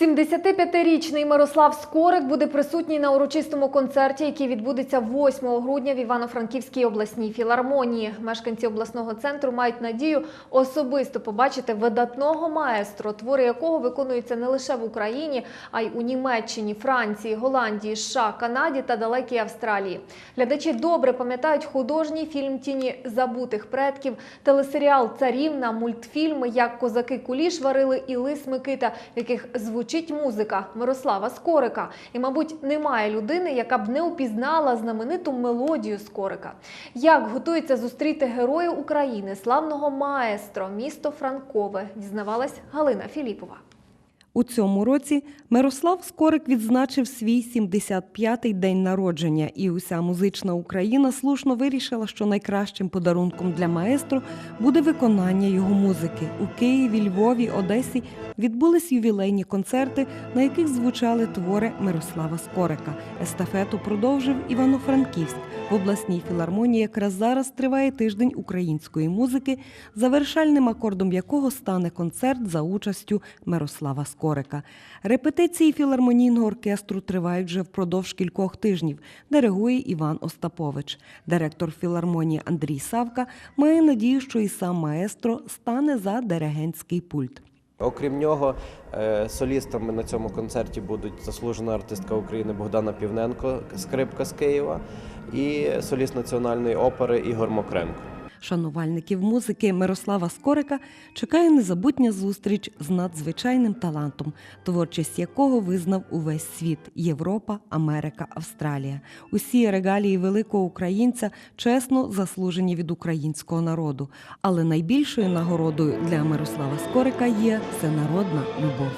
75-річний Мирослав Скорик буде присутній на урочистому концерті, який відбудеться 8 грудня в Івано-Франківській обласній філармонії. Мешканці обласного центру мають надію особисто побачити видатного маестро, твори якого виконуються не лише в Україні, а й у Німеччині, Франції, Голландії, США, Канаді та далекій Австралії. Глядачі добре пам'ятають художній фільм Тіні забутих предків, телесеріал Царівна, мультфільми Як козаки куліш варили і Лис Микита, в яких звучить музика Мирослава Скорика. І, мабуть, немає людини, яка б не упізнала знамениту мелодію Скорика. Як готується зустріти героя України, славного маестро, місто Франкове, дізнавалась Галина Філіпова. У цьому році Мирослав Скорик відзначив свій 75-й день народження, і уся музична Україна слушно вирішила, що найкращим подарунком для маестро буде виконання його музики. У Києві, Львові, Одесі відбулись ювілейні концерти, на яких звучали твори Мирослава Скорика. Естафету продовжив Івано-Франківськ. В обласній філармонії якраз зараз триває тиждень української музики, завершальним акордом якого стане концерт за участю Мирослава Скорика. Репетиції філармонійного оркестру тривають вже впродовж кількох тижнів. Диригує Іван Остапович. Директор філармонії Андрій Савка має надію, що і сам маестро стане за диригентський пульт. Окрім нього, е, солістами на цьому концерті будуть заслужена артистка України Богдана Півненко, скрипка з Києва, і соліст національної опери Ігор Мокренко. Шанувальників музики Мирослава Скорика чекає незабутня зустріч з надзвичайним талантом, творчість якого визнав увесь світ Європа, Америка, Австралія. Усі регалії великого українця чесно заслужені від українського народу. Але найбільшою нагородою для Мирослава Скорика є всенародна любов.